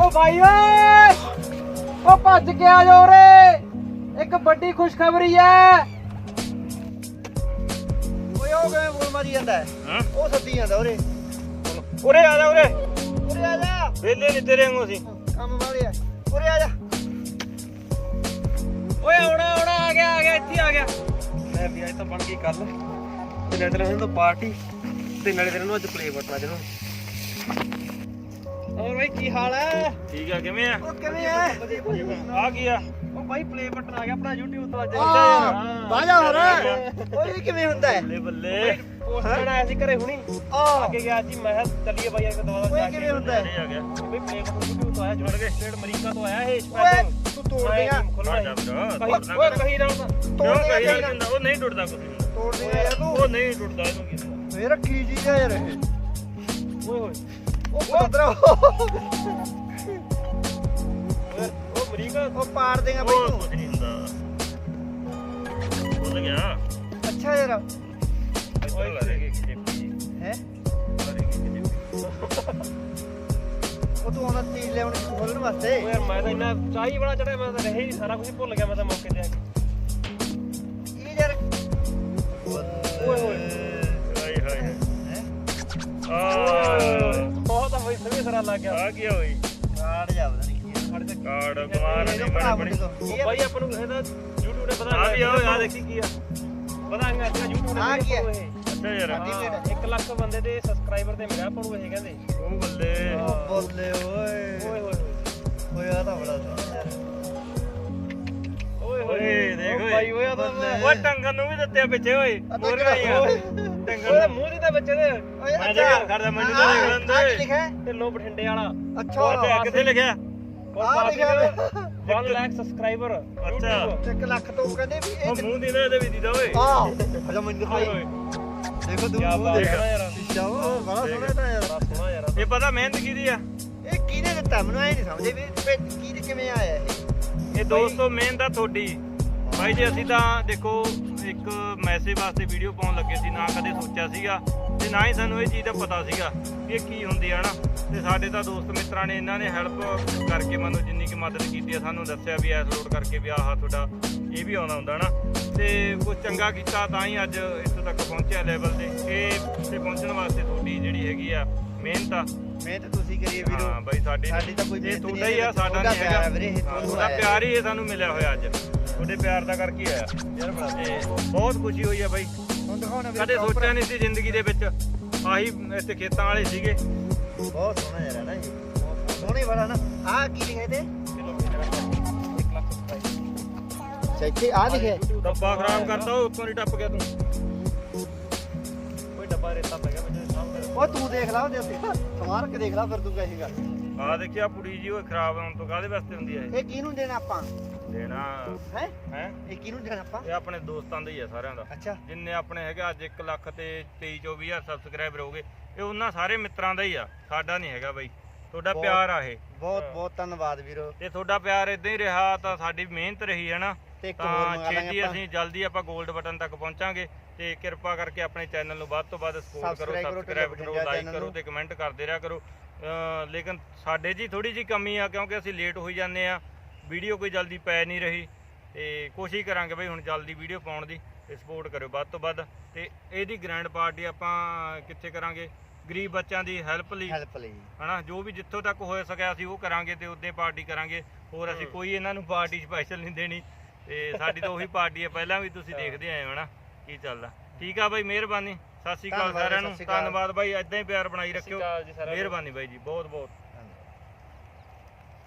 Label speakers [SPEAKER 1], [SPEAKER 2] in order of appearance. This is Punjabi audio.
[SPEAKER 1] ਓ ਭਾਈ ਓਏ! ਓ ਭੱਜ ਕੇ ਆ ਜਾ ਰੇ ਇੱਕ ਵੱਡੀ ਖੁਸ਼ਖਬਰੀ ਐ!
[SPEAKER 2] ਓਏ ਉਹ ਕਿਵੇਂ ਫੋਨ ਮਾਰੀ ਜਾਂਦਾ ਹੈ?
[SPEAKER 3] ਹਾਂ?
[SPEAKER 2] ਉਹ ਸੱਦੀ ਜਾਂਦਾ ਉਰੇ।
[SPEAKER 3] ਉਰੇ ਆ ਜਾ ਉਰੇ।
[SPEAKER 2] ਉਰੇ ਆ ਜਾ।
[SPEAKER 3] ਵੇਲੇ ਨਹੀਂ ਤੇਰੇ ਵਾਂਗੂ ਅਸੀਂ।
[SPEAKER 2] ਕੰਮ ਵਾਲੇ ਆ। ਉਰੇ ਆ ਜਾ।
[SPEAKER 1] ਓਏ ਆਉਣਾ ਆਉਣਾ ਆ ਗਿਆ ਆ ਗਿਆ ਇੱਥੇ ਆ ਗਿਆ।
[SPEAKER 3] ਮੈਂ ਵੀ ਅੱਜ ਤਾਂ ਬਣ ਗਈ ਕੱਲ ਤੇ ਨਾਲੇ ਤੇਰੇ ਨੂੰ ਪਾਰਟੀ ਤੇ ਨਾਲੇ ਤੇਰੇ ਨੂੰ ਅੱਜ ਪਲੇ ਬਟਨਾ ਜਦੋਂ
[SPEAKER 1] ਹੋਰ ਬਈ ਕੀ ਹਾਲ ਐ
[SPEAKER 3] ਠੀਕ ਆ ਕਿਵੇਂ ਆ?
[SPEAKER 2] ਉਹ ਕਿਵੇਂ ਆ?
[SPEAKER 3] ਆ ਕੀ ਆ?
[SPEAKER 1] ਓ ਭਾਈ ਪਲੇ ਬਟਨ ਆ ਗਿਆ ਆਪਣਾ YouTube ਤੋਂ ਅੱਜ।
[SPEAKER 2] ਆ ਬਾਜਾ ਹੋ ਰਿਹਾ ਓਏ ਇਹ ਕਿਵੇਂ ਹੁੰਦਾ ਹੈ?
[SPEAKER 3] ਬੱਲੇ ਬੱਲੇ।
[SPEAKER 1] ਪੋਸਟਰ ਆਇਆ ਸੀ ਘਰੇ ਹੁਣੀ। ਕੇ ਗਿਆ ਜੀ ਮੈਂ ਚੱਲੀਏ ਬਾਈ ਯਾਰ ਦਵਾ
[SPEAKER 2] ਓਏ ਇਹ ਕਿਵੇਂ ਹੁੰਦਾ ਹੈ?
[SPEAKER 3] ਇਹ ਆ ਗਿਆ।
[SPEAKER 1] ਬਈ ਪਲੇ ਬਟਨ YouTube ਤੋਂ ਆਇਆ ਜੁੜ ਗਏ। ਸਟੇਟ ਅਮਰੀਕਾ ਤੋਂ ਆਇਆ ਇਹ
[SPEAKER 2] ਓਏ
[SPEAKER 1] ਸਪੈਸ਼ਲ
[SPEAKER 2] ਤੂੰ ਤੋੜ ਦੇਗਾ।
[SPEAKER 3] ਆ ਜਾ ਵੀਰਾ
[SPEAKER 1] ਓਏ ਕਹੀ ਨਾ
[SPEAKER 2] ਤੋੜ
[SPEAKER 3] ਕਹੀ
[SPEAKER 2] ਦੇਗਾ
[SPEAKER 3] ਜਾਂਦਾ ਉਹ ਨਹੀਂ ਟੁੱਟਦਾ ਕੁਝ
[SPEAKER 2] ਤੋੜ ਦੇਗਾ ਯਾਰ ਤੂੰ।
[SPEAKER 3] ਉਹ ਨਹੀਂ ਟੁੱਟਦਾ ਇਹਨੂੰ ਕੀ।
[SPEAKER 2] ਮੇਰਾ ਕੀ ਚੀਜ਼ ਹੈ ਯਾਰ ਇਹ।
[SPEAKER 1] ਓਏ ਹੋਏ।
[SPEAKER 2] ਉਹ ਪਤਰਾ
[SPEAKER 1] ਓਏ ਉਹ ਅਮਰੀਕਾ
[SPEAKER 2] ਉਹ ਪਾੜ ਦੇਗਾ ਬਈ।
[SPEAKER 3] ਉਹ
[SPEAKER 2] ਤੂੰ
[SPEAKER 3] ਕੁਝ ਨਹੀਂ ਹੁੰਦਾ। ਭੁੱਲ ਗਿਆ।
[SPEAKER 2] ਅੱਛਾ ਯਾਰ। ਹੈ? ਉਹ ਤੂੰ ਉਹਨਾਂ ਚੀਜ਼ ਸੀ ਖੋਲਣ ਵਾਸਤੇ।
[SPEAKER 1] ਯਾਰ ਮੈਂ ਤਾਂ ਇੰਨਾ ਚਾਹੀ ਬੜਾ ਚੜਿਆ ਮੈਂ ਤਾਂ ਰਹੇ ਹੀ ਸਾਰਾ ਕੁਝ ਭੁੱਲ ਗਿਆ ਮੈਂ ਤਾਂ ਮੌਕੇ ਤੇ ਆ ਕੇ। ਸਰਾ ਲੱਗ ਗਿਆ।
[SPEAKER 3] ਆ ਕੀ ਹੋਈ
[SPEAKER 2] ਕਾੜ ਜਾ ਪਤਾ ਨਹੀਂ ਕੀ ਹੈ
[SPEAKER 1] ਖੜ ਜਾ।
[SPEAKER 3] ਕਾਰਡ ਕਮਾਲ
[SPEAKER 2] ਇਹਨੂੰ
[SPEAKER 3] ਨਹੀਂ ਬਣੀ
[SPEAKER 2] ਤੋਂ।
[SPEAKER 1] ਉਹ ਬਾਈ ਆਪਾਂ ਨੂੰ ਇਹਦਾ YouTube ਨੇ ਪਤਾ
[SPEAKER 3] ਆ ਵੀ ਆਓ, ਆ ਦੇਖੀ
[SPEAKER 1] ਕੀ ਆ। ਪਤਾ ਨਹੀਂ ਅੱਜ YouTube ਨੇ
[SPEAKER 2] ਆ ਕੀ ਹੈ?
[SPEAKER 3] ਅੱਛਾ ਯਾਰ।
[SPEAKER 2] ਹਾਂ।
[SPEAKER 1] 1 ਲੱਖ ਬੰਦੇ ਦੇ ਸਬਸਕ੍ਰਾਈਬਰ ਤੇ ਮਿਲਿਆ ਆਪਾਂ ਨੂੰ ਇਹ ਕਹਿੰਦੇ।
[SPEAKER 3] ਉਹ ਬੱਲੇ।
[SPEAKER 2] ਉਹ ਬੋਲੇ ਓਏ।
[SPEAKER 1] ਓਏ ਹੋਏ ਹੋਏ
[SPEAKER 2] ਓਏ ਆ ਤਾਂ ਬੜਾ ਸੋਹਣਾ ਯਾਰ।
[SPEAKER 1] ਓਏ
[SPEAKER 3] ਓਏ। ਦੇਖ ਓਏ।
[SPEAKER 1] ਬਾਈ ਓਏ ਆ ਤਾਂ।
[SPEAKER 3] ਓਏ ਟੰਗਨ ਨੂੰ ਵੀ ਦਿੱਤੇ ਆ ਪਿੱਛੇ ਓਏ।
[SPEAKER 2] ਤਾਂ
[SPEAKER 3] ਹੋਰ
[SPEAKER 2] ਕਿਹੜਾ
[SPEAKER 3] ਗਈ ਆ। ਟੰਗਨ
[SPEAKER 1] ਓਏ
[SPEAKER 3] ਨੂੰ।
[SPEAKER 1] ਮੂੰਹ ਦੀ ਤਾਂ ਬੱਚੇ ਦੇ
[SPEAKER 2] ਓਏ
[SPEAKER 3] ਮੈਂ ਦੇਖ ਕਰਦਾ ਮੈਨੂੰ ਤਾਂ ਦੇਖ ਲੈਂਦੇ
[SPEAKER 2] ਆ ਕੀ ਲਿਖਿਆ ਹੈ?
[SPEAKER 1] ਢਿੱਲੋਂ ਬਠਿੰਡੇ ਵਾਲਾ।
[SPEAKER 2] ਅੱਛਾ
[SPEAKER 3] ਉਹ ਤੇ ਕਿੱਥੇ ਲਿਖਿਆ?
[SPEAKER 1] ਔਰ
[SPEAKER 2] ਆ
[SPEAKER 1] ਬਾਕੀ
[SPEAKER 2] ਲਿਖਿਆ
[SPEAKER 1] 1 ਲੱਖ ਸਬਸਕ੍ਰਾਈਬਰ
[SPEAKER 3] ਅੱਛਾ।
[SPEAKER 2] ਇੱਕ ਲੱਖ ਤੋਂ ਕਹਿੰਦੇ ਵੀ
[SPEAKER 3] ਉਹ
[SPEAKER 2] ਇਹ
[SPEAKER 3] ਮੂੰਹ ਦੀ ਨਾ ਇਹਦੇ ਵੀ ਦੀਦਾ ਓਏ।
[SPEAKER 2] ਆ ਅਜਾ ਮੈਨੂੰ ਦਿਖਾਈ।
[SPEAKER 1] ਓਏ।
[SPEAKER 2] ਦੇਖੋ ਤੂੰ
[SPEAKER 1] ਕਿਆ
[SPEAKER 2] ਮੂੰਹ
[SPEAKER 1] ਬਾਤ
[SPEAKER 2] ਦੇਖ।
[SPEAKER 1] ਹੈ। ਯਾਰ
[SPEAKER 2] ਸ਼ੀਸ਼ਾ ਉਹ ਬੜਾ ਸੋਹਣਾ ਤਾਂ ਯਾਰ।
[SPEAKER 1] ਬੜਾ ਸੋਹਣਾ ਯਾਰ।
[SPEAKER 3] ਇਹ ਪਤਾ ਮਿਹਨਤ ਕੀਦੀ ਆ?
[SPEAKER 2] ਇਹ ਕਿਹਨੇ ਦਿੱਤਾ? ਮੈਨੂੰ ਐ ਨਹੀਂ ਸਮਝੇ ਵੀ ਇਹ ਕੀ ਕਿਵੇਂ ਆਇਆ ਇਹ।
[SPEAKER 3] ਇਹ ਦੋਸਤੋ ਮਿਹਨਤ ਆ ਤੁਹਾਡੀ। ਭਾਈ ਜੀ ਅਸੀਂ ਤਾਂ ਦੇਖੋ ਇੱਕ ਮੈਸੇਜ ਵਾਸਤੇ ਵੀਡੀਓ ਪਾਉਣ ਲੱਗੇ ਸੀ ਨਾ ਕਦੇ ਸੋਚਿਆ ਸੀਗਾ ਤੇ ਨਾ ਹੀ ਸਾਨੂੰ ਇਹ ਚੀਜ਼ ਦਾ ਪਤਾ ਸੀਗਾ ਵੀ ਇਹ ਕੀ ਹੁੰਦੀ ਆ ਨਾ। ਤੇ ਸਾਡੇ ਤਾਂ ਦੋਸਤ ਮਿੱਤਰਾਂ ਨੇ ਇਹਨਾਂ ਨੇ ਹੈਲਪ ਕਰਕੇ ਮੈਨੂੰ ਜਿੰਨੀ ਕਿ ਮਦਦ ਕੀਤੀ ਆ ਸਾਨੂੰ ਦੱਸਿਆ ਵੀ ਐਸ ਲੋਡ ਕਰਕੇ ਵੀ ਆਹ ਤੁਹਾਡਾ ਇਹ ਵੀ ਆਉਂਦਾ ਹੁੰਦਾ ਨਾ। ਤੇ ਕੁਝ ਚੰਗਾ ਕੀਤਾ ਤਾਂ ਹੀ ਅੱਜ ਇੱਥੋਂ ਤੱਕ ਪਹੁੰਚਿਆ ਲੈਵਲ ਤੇ। ਇਹ ਤੇ ਪਹੁੰਚਣ ਵਾਸਤੇ ਤੁਹਾਡੀ ਜਿਹੜੀ ਹੈਗੀ ਆ ਮਿਹਨਤ ਆ।
[SPEAKER 2] ਮਿਹਨਤ ਤੁਸੀਂ ਕਰੀਏ ਵੀਰੋ।
[SPEAKER 3] ਹਾਂ ਬਾਈ ਸਾਡੀ
[SPEAKER 2] ਸਾਡੀ ਤਾਂ ਕੋਈ
[SPEAKER 3] ਇਹ
[SPEAKER 2] ਮਿਹਨਤ
[SPEAKER 3] ਤੁਹਾਡਾ
[SPEAKER 2] ਨਹੀਂ
[SPEAKER 3] ਹੀ ਆ ਸਾਡਾ
[SPEAKER 2] ਤੁਹਾਡਾ
[SPEAKER 3] ਨਹੀਂ ਹੈਗਾ। ਹਾਂ, ਤੁਹਾਡਾ। ਪਿਆਰ ਹੀ ਇਹ ਸਾਨੂੰ ਮਿਲਿਆ ਹੋਇਆ ਅੱਜ। ਤੁਹਾਡੇ ਪਿਆਰ ਦਾ ਕਰਕੇ ਆਇਆ।
[SPEAKER 2] ਯਾਰ ਬੜਾ
[SPEAKER 3] ਤੇ ਬਹੁਤ ਖੁਸ਼ੀ ਹੋਈ ਆ ਬਾਈ।
[SPEAKER 2] ਹੁਣ ਦਿਖਾਉਣਾ
[SPEAKER 3] ਕਦੇ। ਸੋਚਿਆ ਨਹੀਂ ਸੀ ਜ਼ਿੰਦਗੀ ਦੇ ਵਿੱਚ ਆਹੀ ਇੱਥੇ ਖੇਤਾਂ ਵਾਲੇ ਸੀਗੇ।
[SPEAKER 2] ਬਹੁਤ ਸੋਹਣਾ ਯਾਰ ਹੈ ਨਾ ਜੀ ਸੋਹਣੀ ਬੜਾ ਨਾ। ਆ ਕੀ ਲਿਖਿਆ ਤੇ ਇੱਥੇ ਆ ਲਿਖਿਆ
[SPEAKER 3] ਡੱਬਾ ਖਰਾਬ ਕਰਤਾ ਉਹ ਉੱਤੋਂ ਦੀ ਟੱਪ ਗਿਆ ਤੂੰ।
[SPEAKER 1] ਕੋਈ ਡੱਬਾ ਰੇਤਾ ਪੈ ਗਿਆ ਮੈਨੂੰ ਸਾਹਮਣੇ।
[SPEAKER 2] ਉਹ ਤੂੰ ਦੇਖ ਲਾ ਉਹਦੇ ਉੱਤੇ। ਸਮਾਰ ਕੇ ਦੇਖ ਲਾ ਫਿਰ ਤੂੰ ਕਹੇਗਾ।
[SPEAKER 3] ਆ ਦੇਖਿਆ ਪੁੜੀ ਜੀ ਉਹ ਖਰਾਬ ਹੋਣ ਤੋਂ ਕਾਹਦੇ ਵਾਸਤੇ ਹੁੰਦੀ ਆ
[SPEAKER 2] ਇਹ? ਕਿਹਨੂੰ ਦੇਣਾ ਆਪਾਂ?
[SPEAKER 3] ਇਹ ਦੇਣਾ।
[SPEAKER 2] ਹੈ?
[SPEAKER 3] ਹੈ?
[SPEAKER 2] ਇਹ ਕਿਹਨੂੰ ਦੇਣਾ ਆਪਾਂ?
[SPEAKER 3] ਇਹ ਆਪਣੇ ਦੋਸਤਾਂ ਦਾ ਹੀ ਆ ਸਾਰਿਆਂ ਦਾ।
[SPEAKER 2] ਅੱਛਾ।
[SPEAKER 3] ਜਿੰਨੇ ਆਪਣੇ ਹੈਗੇ ਅੱਜ 1 ਲੱਖ ਤੇ 23 24000 ਸਬਸਕ੍ਰਾਈਬਰ ਹੋ ਗਏ ਇਹ ਉਹਨਾਂ ਸਾਰੇ ਮਿੱਤਰਾਂ ਦਾ ਹੀ ਆ। ਸਾਡਾ ਨਹੀਂ ਹੈਗਾ ਬਾਈ। ਤੁਹਾਡਾ
[SPEAKER 2] ਬਹੁਤ-
[SPEAKER 3] ਪਿਆਰ ਆ ਇਹ।
[SPEAKER 2] ਬਹੁਤ ਬਹੁਤ ਧੰਨਵਾਦ ਵੀਰੋ।
[SPEAKER 3] ਤੇ ਤੁਹਾਡਾ ਪਿਆਰ ਇਦਾਂ ਹੀ ਰਿਹਾ ਤਾਂ ਸਾਡੀ ਮਿਹਨਤ ਰਹੀ ਹੈ ਨਾ।
[SPEAKER 2] ਤੇ ਇੱਕ ਹੋਰ
[SPEAKER 3] ਤਾਂ
[SPEAKER 2] ਮੰਗਾ ਲਾਂਗੇ
[SPEAKER 3] ਛੇਤੀ
[SPEAKER 2] ਆਪਾਂ।
[SPEAKER 3] ਅਸੀਂ ਜਲਦੀ ਆਪਾਂ 골ਡ ਬਟਨ ਤੱਕ ਪਹੁੰਚਾਂਗੇ। ਤੇ ਕਿਰਪਾ ਕਰਕੇ ਆਪਣੇ ਚੈਨਲ ਨੂੰ ਵੱਧ ਤੋਂ ਵੱਧ ਸਪੋਰਟ ਕਰੋ ਸਬਸਕ੍ਰਾਈਬ ਕਰੋ ਲਾਈਕ। ਕਰੋ ਤੇ ਕਮੈਂਟ ਕਰਦੇ ਰਿਹਾ ਕਰੋ। ਲੇਕਿਨ ਸਾਡੇ ਜੀ ਥੋੜੀ ਜੀ ਕਮੀ ਆ ਕਿਉਂਕਿ ਅਸੀਂ ਲੇਟ ਹੋਈ ਜਾਂਦੇ ਆ। ਵੀਡੀਓ ਕੋਈ ਜਲਦੀ ਪੈ ਨਹੀਂ ਰਹੀ ਤੇ ਕੋਸ਼ਿਸ਼ ਕਰਾਂਗੇ ਬਈ ਹੁਣ ਜਲਦੀ ਵੀਡੀਓ ਪਾਉਣ ਦੀ ਤੇ ਸਪੋਰਟ ਕਰਿਓ ਵੱਧ ਤੋਂ ਵੱਧ ਤੇ ਇਹਦੀ ਗ੍ਰੈਂਡ ਪਾਰਟੀ ਆਪਾਂ ਕਿੱਥੇ ਕਰਾਂਗੇ? ਗਰੀਬ ਬੱਚਿਆਂ ਦੀ ਹੈਲਪ ਲਈ।
[SPEAKER 2] ਹੈਲਪ ਲਈ।
[SPEAKER 3] ਹਨਾ ਜੋ ਵੀ ਜਿੱਥੋਂ ਤੱਕ ਹੋ ਸਕਿਆ ਅਸੀਂ ਉਹ ਕਰਾਂਗੇ ਤੇ ਉਦੋਂ ਪਾਰਟੀ ਕਰਾਂਗੇ। ਹੋਰ ਅਸੀਂ ਕੋਈ ਇਹਨਾਂ ਨੂੰ ਪਾਰਟੀ ਸਪੈਸ਼ਲ ਨਹੀਂ ਦੇਣੀ ਤੇ ਸਾਡੀ ਤਾਂ ਉਹੀ ਪਾਰਟੀ ਹੈ ਪਹਿਲਾਂ ਵੀ ਤੁਸੀਂ ਦੇਖਦੇ ਆਏ ਹੋ ਨਾ ਕੀ ਚੱਲਦਾ। ਠੀਕ ਆ ਬਾਈ ਮਿਹਰਬਾਨੀ। ਸਤਿ ਸ਼੍ਰੀ ਅਕਾਲ ਸਾਰਿਆਂ ਨੂੰ। ਧੰਨਵਾਦ ਬਾਈ ਐਦਾਂ ਹੀ ਪਿਆਰ ਬਣਾਈ ਰੱਖਿਓ। ਮਿਹਰਬਾਨੀ ਬਾਈ ਜੀ ਬਹੁਤ ਬਹੁਤ